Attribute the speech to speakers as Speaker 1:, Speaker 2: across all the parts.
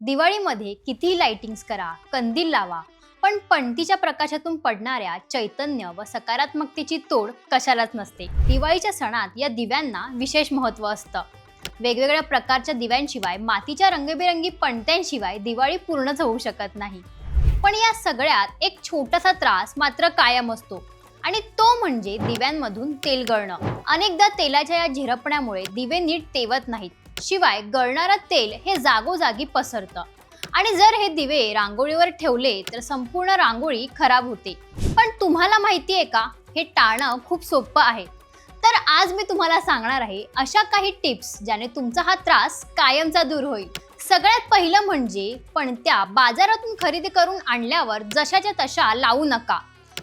Speaker 1: दिवाळीमध्ये कितीही लाइटिंग्स करा कंदील लावा पण पणतीच्या प्रकाशातून पडणाऱ्या चैतन्य व सकारात्मकतेची तोड कशालाच नसते. दिवाळीच्या सणात या दिव्यांना विशेष महत्त्व असतं. वेगवेगळ्या प्रकारच्या दिव्यांशिवाय मातीच्या रंगीबेरंगी पणत्यांशिवाय दिवाळी पूर्णच होऊ शकत नाही. पण या सगळ्यात एक छोटासा त्रास मात्र कायम असतो आणि तो म्हणजे दिव्यांमधून तेल गळणं. अनेकदा तेलाच्या या झिरपण्यामुळे दिवे नीट तेवत नाहीत. शिवाय गळणारं तेल हे जागोजागी पसरतं. आणि जर हे दिवे रांगोळीवर ठेवले तर संपूर्ण रांगोळी खराब होते. पण तुम्हाला माहिती आहे का? हे टाळणं खूप सोपं आहे. तर आज मी तुम्हाला सांगणार आहे अशा काही टिप्स ज्याने तुमचा हा त्रास कायमचा दूर होईल. सगळ्यात पहिलं म्हणजे पणत्या बाजारातून खरेदी करून आणल्यावर जशाच्या तशा लावू नका.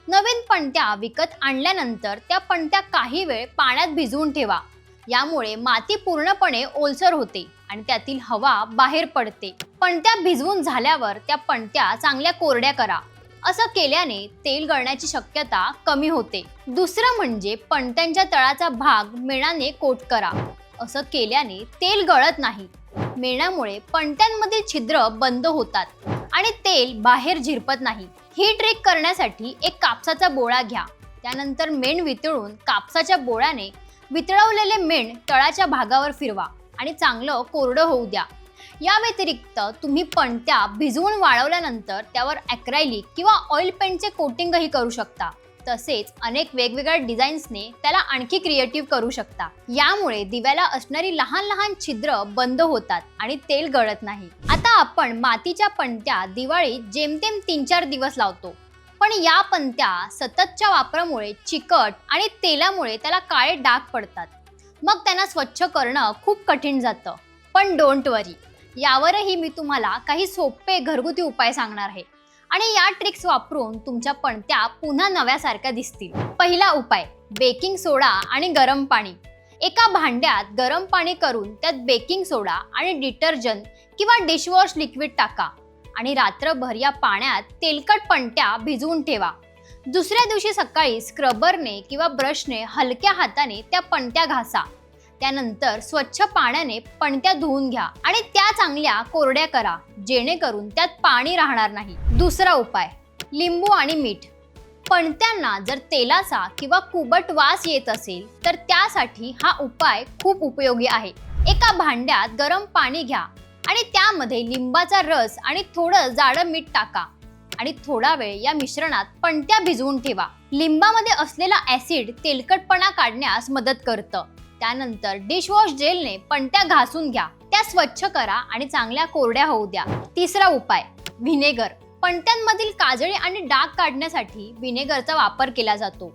Speaker 1: नवीन पणत्या विकत आणल्यानंतर त्या पणत्या काही वेळ पाण्यात भिजवून ठेवा. यामुळे माती पूर्णपणे ओलसर होते आणि त्यातील हवा बाहेर पडते. पणत्या भिजवून झाल्यावर त्या पणत्या चांगल्या कोरड्या करा. असं केल्याने तेल गळण्याची शक्यता कमी होते. दुसरं म्हणजे पणत्यांच्या तळाचा भाग मेणाने कोट करा. असं केल्याने तेल गळत नाही. मेणामुळे पणत्यांमधील छिद्र बंद होतात आणि तेल बाहेर झिरपत नाही. ही ट्रिक करण्यासाठी एक कापसाचा बोळा घ्या. त्यानंतर मेण वितळून कापसाच्या बोळ्याने वितळवलेले मेण तळाच्या भागावर फिरवा आणि चांगलं कोरडं होऊ द्या. या व्यतिरिक्त तुम्ही पणत्या भिजवून वाळवल्यानंतर त्यावर ॲक्रायलिक किंवा ऑइल पेंटचे कोटिंगही करू शकता. तसेच अनेक वेगवेगळ्या डिझाईन्सने त्याला आणखी क्रिएटिव्ह करू शकता. यामुळे दिव्याला असणारी लहान लहान छिद्र बंद होतात आणि तेल गळत नाही. आता आपण मातीच्या पणत्या दिवाळीत जेमतेम तीन चार दिवस लावतो. पण या पणत्या सततच्या वापरामुळे चिकट आणि तेलामुळे त्याला काळे डाग पडतात. मग त्यांना स्वच्छ करणं खूप कठीण जातं. पण डोंट वरी यावरही मी तुम्हाला काही सोपे घरगुती उपाय सांगणार आहे. आणि या ट्रिक्स वापरून तुमच्या पणत्या पुन्हा नव्यासारख्या दिसतील. पहिला उपाय बेकिंग सोडा आणि गरम पाणी. एका भांड्यात गरम पाणी करून त्यात बेकिंग सोडा आणि डिटर्जंट किंवा डिशवॉश लिक्विड टाका. आणि रात्रभर या पाण्यात तेलकट पणत्या भिजवून ठेवा. दुसऱ्या दिवशी सकाळी स्क्रबरने किंवा ब्रशने हलक्या हाताने त्या पणत्या घासा. त्यानंतर स्वच्छ पाण्याने पणत्या धुवून घ्या आणि त्या चांगल्या कोरड्या करा जेणेकरून त्यात पाणी राहणार नाही. दुसरा उपाय लिंबू आणि मीठ. पणत्यांना जर तेलाचा किंवा कुबट वास येत असेल तर त्यासाठी हा उपाय खूप उपयोगी आहे. एका भांड्यात गरम पाणी घ्या. आणि त्यामध्ये लिंबाचा रस आणि थोडं जाडं मीठ टाका. आणि थोडा वेळ या मिश्रणात पणत्या भिजवून ठेवा. लिंबामध्ये असलेला ऍसिड तेलकटपणा काढण्यास मदत करतं. त्यानंतर डिशवॉश जेलने पणत्या घासून घ्या. त्या स्वच्छ करा आणि चांगल्या कोरड्या होऊ द्या. तिसरा उपाय व्हिनेगर. पणत्यांमधील काजळी आणि डाग काढण्यासाठी व्हिनेगरचा वापर केला जातो.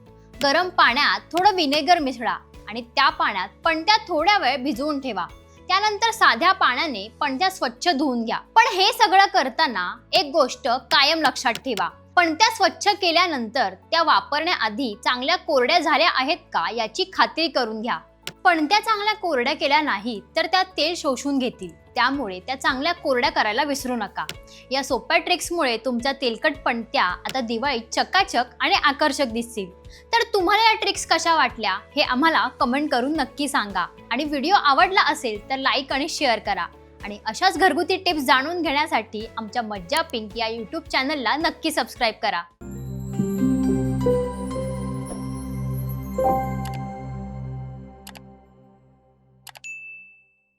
Speaker 1: गरम पाण्यात थोडं व्हिनेगर मिसळा आणि त्या पाण्यात पणत्या थोड्या वेळ भिजवून ठेवा. त्यानंतर साध्या पाण्याने पणत्या स्वच्छ धुवून घ्या. पण हे सगळं करताना एक गोष्ट कायम लक्षात ठेवा. पणत्या स्वच्छ केल्यानंतर त्या वापरण्याआधी चांगल्या कोरड्या झाल्या आहेत का याची खात्री करून घ्या. पणत्या चांगल्या कोरड्या केल्या नाही तर त्या तेल शोषून घेतील. त्यामुळे त्या चांगल्या कोरड्या करायला विसरू नका. या सोप्या ट्रिक्समुळे तुमच्या तेलकट पणत्या आता दिवाळीत चकाचक आणि आकर्षक दिसतील. तर तुम्हाला या ट्रिक्स कशा वाटल्या हे आम्हाला कमेंट करून नक्की सांगा. आणि व्हिडिओ आवडला असेल तर लाईक आणि शेअर करा. आणि अशाच घरगुती टिप्स जाणून घेण्यासाठी आमच्या मज्जा पिंक या यूट्यूब चॅनलला नक्की सबस्क्राईब करा.